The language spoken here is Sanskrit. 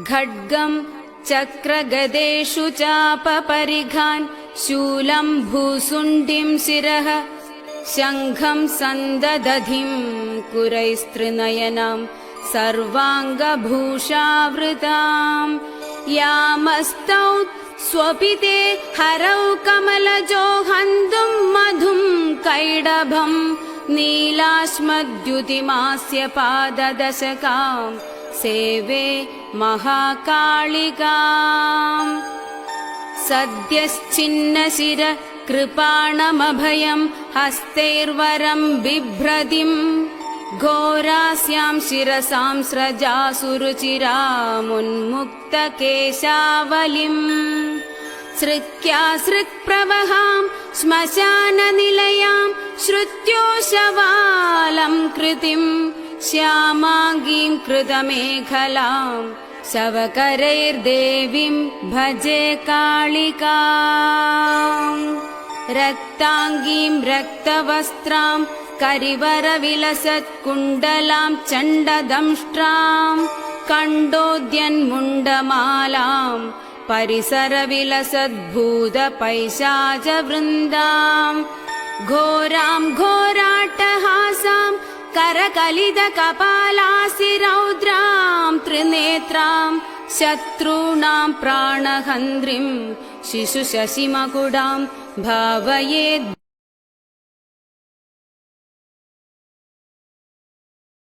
खड्गम् चक्रगदेषु चापपरिघान् शूलम् भूसुण्डिम् शिरः शङ्खम् सन्ददधिम् कुरैस्त्रिनयनाम् सर्वाङ्गभूषावृताम् यामस्तौ स्वपिते हरौ कमलजो हन्तुम् मधुम् कैडभम् नीलाश्मद्युतिमास्य पाददशकाम् सेवे महाकालिकाम्। सद्यश्चिन्नशिर कृपाणमभयम् हस्तैर्वरम् बिभ्रदिम्। घोरास्याम् शिरसां स्रजासुरुचिरामुन्मुक्तकेशावलिम्। सृक्यासृक्प्रवहाम् श्मशाननिलयाम् श्रुत्योशवालम् कृतिम् श्यामाङ्गीम् कृतमेखलाम् शवकरैर्देवीम् भजे कालिकाम् रक्ताङ्गीम् रक्तवस्त्राम् करिवरविलसत्कुण्डलाम् चण्डदंष्ट्राम् कण्डोद्यन्मुण्डमालाम् परिसरविलसद्भूतपैशाचवृन्दाम् घोराम् घोराट्टहासाम् करकलितकपालासि रौद्राम् त्रिनेत्राम् शत्रूणाम् प्राणहन्त्रिम् शिशुशशिमकुडाम् भावयेत्